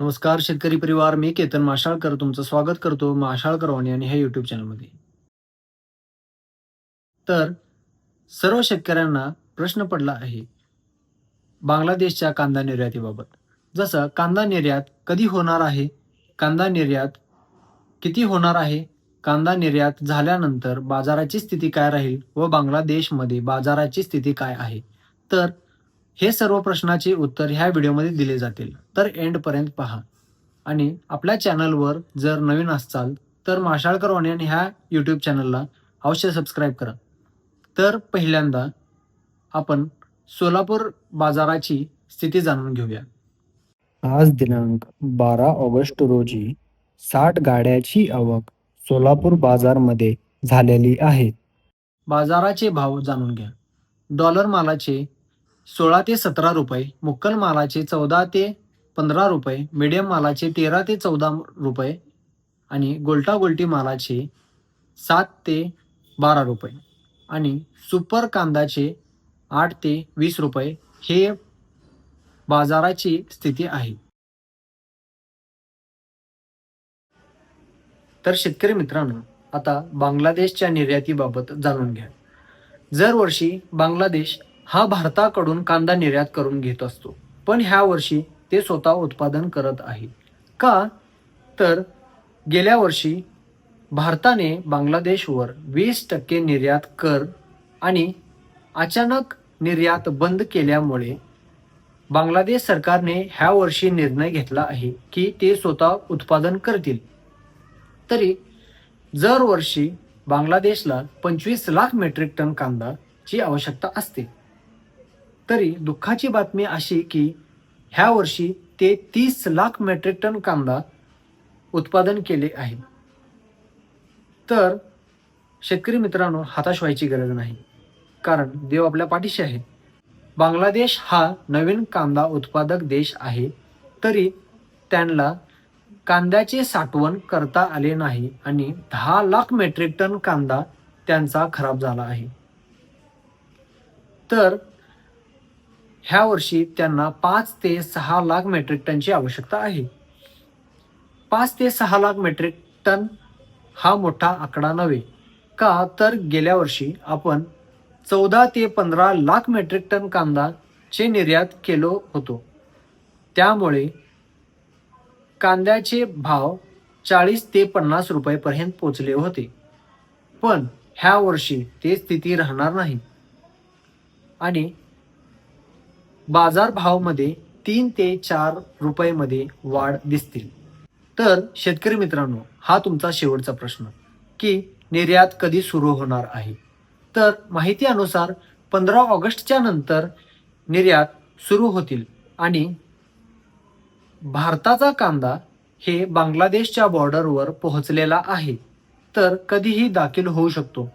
नमस्कार शेतकरी परिवार. मी केतन माशाळकर. तुमचं स्वागत करतो माशाळकर वाणी आणि ह्या युट्यूब चॅनलमध्ये तर सर्व शेतकऱ्यांना प्रश्न पडला आहे बांगलादेशच्या कांदा निर्यातीबाबत. जसं कांदा निर्यात कधी होणार आहे? कांदा निर्यात किती होणार आहे? कांदा निर्यात झाल्यानंतर बाजाराची स्थिती काय राहील व बांगलादेशमध्ये बाजाराची स्थिती काय आहे? तर हे सर्व प्रश्नाचे उत्तर ह्या व्हिडिओमध्ये दिले जातील. तर एंडपर्यंत पहा. आणि आपल्या चॅनलवर जर नवीन असाल तर माशाळकर ऑनियन ह्या यूट्यूब चॅनलला अवश्य सबस्क्राईब करा. तर पहिल्यांदा आपण सोलापूर बाजाराची स्थिती जाणून घेऊया. आज दिनांक बारा ऑगस्ट रोजी साठ गाड्याची आवक सोलापूर बाजारमध्ये झालेली आहे. बाजाराचे भाव जाणून घ्या. डॉलर मालाचे सोळा ते सतरा रुपये मुक्कल मालाचे चौदा ते पंधरा रुपये मिडियम मालाचे तेरा ते चौदा रुपये आणि गोलटा गोल्टी मालाचे सात ते बारा रुपये आणि सुपर कांदाचे आठ ते वीस रुपये हे बाजाराची स्थिती आहे. तर शेतकरी मित्रांनो आता बांगलादेशच्या निर्यातीबाबत जाणून घ्या. दरवर्षी बांगलादेश हा भारताकडून कांदा निर्यात करून घेत असतो. पण ह्या वर्षी ते स्वतः उत्पादन करत आहे. का? तर गेल्या वर्षी भारताने बांगलादेशवर वीस टक्के निर्यात कर आणि अचानक निर्यात बंद केल्यामुळे बांगलादेश सरकारने ह्या वर्षी निर्णय घेतला आहे की ते स्वतः उत्पादन करतील. तरी दरवर्षी बांगलादेशला पंचवीस लाख मेट्रिक टन कांदाची आवश्यकता असते. तरी दुःखाची बातमी अशी की ह्या वर्षी ते तीस लाख मेट्रिक टन कांदा उत्पादन केले आहे. तर शेतकरी मित्रांनो हताश व्हायची गरज नाही. कारण देव आपल्या पाठीशी आहे. बांगलादेश हा नवीन कांदा उत्पादक देश आहे तरी त्यांना कांद्याचे साठवण करता आले नाही आणि दहा लाख मेट्रिक टन कांदा त्यांचा खराब झाला आहे. तर ह्या वर्षी त्यांना पाच ते सहा लाख मेट्रिक टनची आवश्यकता आहे. पाच ते सहा लाख मेट्रिक टन हा मोठा आकडा नव्हे. का? तर गेल्या वर्षी आपण चौदा ते पंधरा लाख मेट्रिक टन कांदाचे निर्यात केलो होतो. त्यामुळे कांद्याचे भाव चाळीस ते पन्नास रुपयेपर्यंत पोचले होते. पण ह्या वर्षी ते स्थिती राहणार नाही. आणि बाजारभावमध्ये तीन ते चार रुपयेमध्ये वाढ दिसतील. तर शेतकरी मित्रांनो हा तुमचा शेवटचा प्रश्न की निर्यात कधी सुरू होणार आहे? तर माहिती अनुसार पंधरा ऑगस्टच्या नंतर निर्यात सुरू होतील आणि भारताचा कांदा हे बांगलादेशच्या बॉर्डरवर पोहोचलेला आहे. तर कधीही दाखल होऊ शकतो.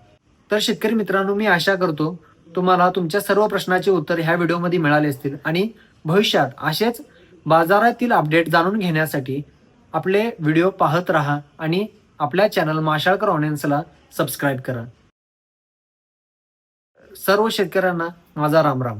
तर शेतकरी मित्रांनो मी आशा करतो तुम्हाला तुमच्या सर्व प्रश्नाचे उत्तर ह्या व्हिडिओमध्ये मिळाले असतील. आणि भविष्यात असेच बाजारातील अपडेट जाणून घेण्यासाठी आपले व्हिडिओ पाहत राहा आणि आपल्या चॅनल माशाळकर ऑनियन्सला सबस्क्राईब करा. सर्व शेतकऱ्यांना माझा राम राम